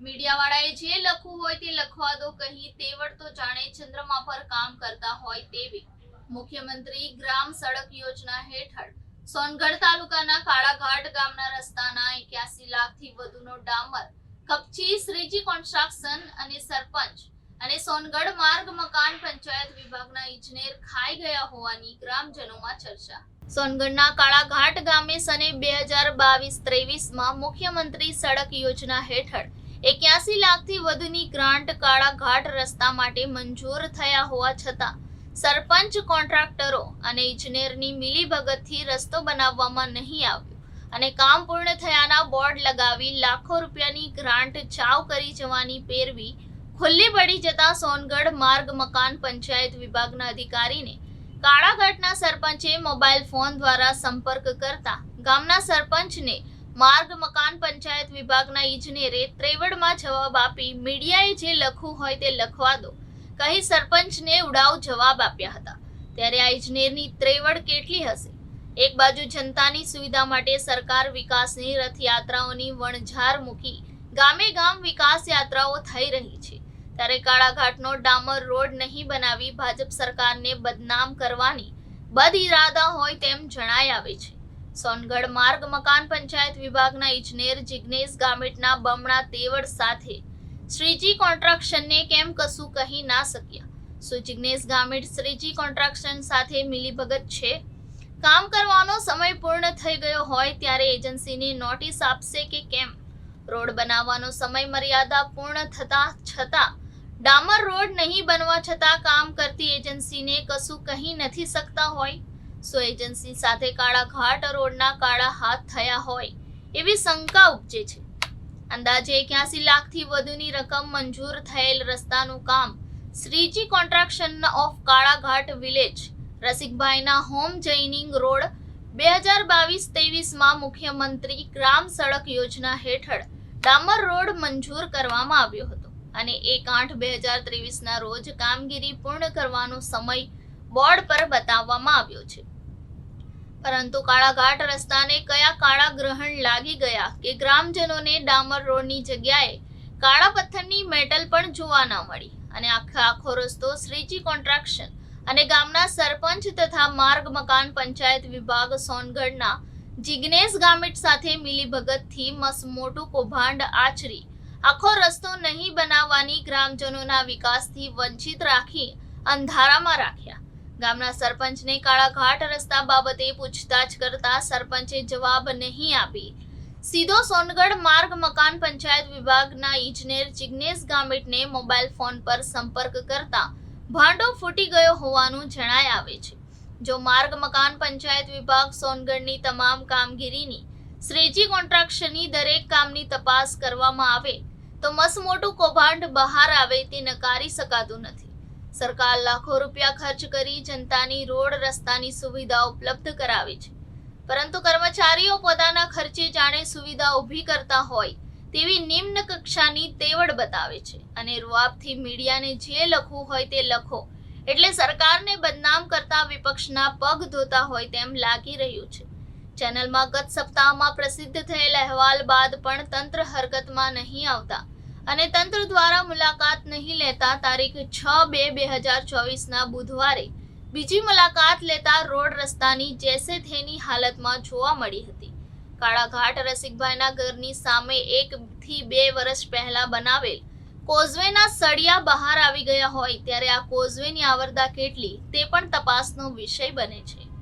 મીડિયાવાળાએ જે લખવું હોય તે લખવા દો, કહી તેવડ તો જાણે ચંદ્રમા પર કામ કરતા હોય તેવી. મુખ્યમંત્રી ગ્રામ સડક યોજના હેઠળ સોનગઢ તાલુકાના કાળાઘાટ ગામના રસ્તાના એક્યાસી લાખથી વધુનો ડામર, કપચી, શ્રીજી કોન્સ્ટ્રક્શન અને સરપંચ અને સોનગઢ માર્ગ મકાન પંચાયત વિભાગના ઇજનેર ખાઈ ગયા હોવાની ગ્રામજનોમાં ચર્ચા. સોનગઢના કાળાઘાટ ગામે સને બે હજાર બાવીસ ત્રેવીસમાં મુખ્યમંત્રી સડક યોજના હેઠળ એક્યાસી લાખથી વધુની ગ્રાન્ટ કાળાઘાટ રસ્તા માટે મંજૂર થયા હોવા છતાં, સરપંચ, કોન્ટ્રાક્ટરો અને ઇજનેરની મિલીભગતથી રસ્તો બનાવવામાં નહીં આવ્યો અને કામ પૂર્ણ થયાના બોર્ડ લગાવી લાખો રૂપિયાની ગ્રાન્ટ ચાવ કરી જવાની પેરવી ખુલ્લી પડી જતા સોનગઢ માર્ગ મકાન પંચાયત વિભાગના અધિકારીને કાળાઘાટના સરપંચે મોબાઈલ ફોન દ્વારા સંપર્ક કરતા ગામના સરપંચને માર્ગ મકાન પંચાયત વિભાગના ઇજનેરે ત્રેવડમાં જવાબ આપી મીડિયાએ જે લખવું હોય તે લખવા દો. કહી સરપંચને ઉડાવ જવાબ આપ્યા હતા. ત્યારે આ ઇજનેરની ત્રેવડ કેટલી હશે? એક બાજુ જનતાની સુવિધા માટે સરકાર વિકાસની રથયાત્રાઓની વણઝાર મૂકી ગામે ગામ વિકાસ યાત્રાઓ થઈ રહી છે. ત્યારે કાળાઘાટનો ડામર રોડ નહીં બનાવી ભાજપ સરકારને બદનામ કરવાની બદ ઇરાદા હોય તેમ જણાય આવે છે. સોનગઢ માર્ગ મકાન પંચાયત વિભાગના ઇજનેર જિગ્નેશ ગામિટના બમણા તેવડ સાથે શ્રીજી કોન્ટ્રાક્શનને કેમ કશું કહી ના શક્યા? શું જિગ્નેશ ગામિટ શ્રીજી કોન્ટ્રાક્શન સાથે મિલીભગત છે? કામ કરવાનો સમય પૂર્ણ થઈ ગયો હોય ત્યારે એજન્સીની નોટિસ આપશે કે કેમ? રોડ બનાવવાનો સમય મર્યાદા પૂર્ણ થતા છતાં, ડામર રોડ નહીં બનવા છતાં કામ કરતી એજન્સીને કશું કહી નથી શકતા હોય? સો એજન્સી સાથે કાળા ઘાટ રોડના કાળા હાથ થયા હોય એવી શંકા ઉપજે છે. અંદાજે એક્યાસી લાખથી વધુની રકમ મંજૂર થયેલ રસ્તાનું કામ Shriji construction of Kalaghat village, રસિકભાઈના home joining road, બે હજાર બાવીસ ત્રેવીસમાં મુખ્યમંત્રી ગ્રામ સડક યોજના હેઠળ ડામર રોડ મંજૂર કરવામાં આવ્યો હતો અને એક આઠ બે હજાર ત્રેવીસના રોજ કામગીરી પૂર્ણ કરવાનો સમય બોર્ડ પર બતાવવામાં આવ્યો છે. પરંતુ કાળાઘાટ રસ્તાને કયા કાળા ગ્રહણ લાગી ગયા કે ગ્રામજનોને ડામર રોડની જગ્યાએ કાળા પથ્થરની મેટલ પણ જોવા ન મળી? અને આખો આખો રસ્તો શ્રીજી કોન્ટ્રાક્શન અને ગામના સરપંચ તથા માર્ગ મકાન પંચાયત વિભાગ સોનગઢના જિગ્નેશ ગામિટ સાથે મિલીભગતથી મસ મોટું કૌભાંડ આચરી. આખો રસ્તો નહીં બનાવવાની ગ્રામજનોના વિકાસથી વંચિત રાખી અંધારામાં રાખ્યા. ગામના સરપંચને કાળાઘાટ રસ્તા બાબતે પૂછતાછ કરતા સરપંચે જવાબ નહીં આપી. સીધો સોનગઢ માર્ગ મકાન પંચાયત વિભાગના ઇજનેર જિગ્નેશ ગામિટને મોબાઈલ ફોન પર સંપર્ક કરતા ભાંડો ફૂટી ગયો હોવાનું જણાય આવે છે. જો માર્ગ મકાન પંચાયત વિભાગ સોનગઢની તમામ કામગીરીની શ્રેજી કોન્ટ્રાક્શનની દરેક કામની તપાસ કરવામાં આવે, તો મસમોટું કૌભાંડ બહાર આવે તે નકારી શકાતું નથી. સરકાર લાખો રૂપિયા ખર્ચ કરી જનતાની રોડ રસ્તાની સુવિધા ઉપલબ્ધ કરાવે છે. પરંતુ કર્મચારીઓ પોતાના ખર્ચે જાણે સુવિધા ઊભી કરતા હોય તેવી નિમ્ન કક્ષાની તેવડ બતાવે છે. અને રૂઆબથી મીડિયાને જે લખવું હોય તે લખો. એટલે સરકારને બદનામ કરતા વિપક્ષના પગ ધોતા હોય તેમ લાગી રહ્યું છે. ચેનલમાં ગત સપ્તાહમાં પ્રસિદ્ધ થયેલ અહેવાલ બાદ પણ તંત્ર હરકતમાં નહીં આવતા. અને તંત્ર દ્વારા મુલાકાત નહીં લેતા તારીખ છ બે બે હજાર ચોવીસના બુધવારે બીજી મુલાકાત લેતા રોડ રસ્તાની જેસે થેની હાલતમાં જોવા મળી હતી. કાળાઘાટ રસિકભાઈના ઘરની સામે એક થી બે વર્ષ પહેલા બનાવેલ કોઝવેના સળિયા બહાર આવી ગયા હોય ત્યારે આ કોઝવેની આવરદા કેટલી તે પણ તપાસનો વિષય બને છે.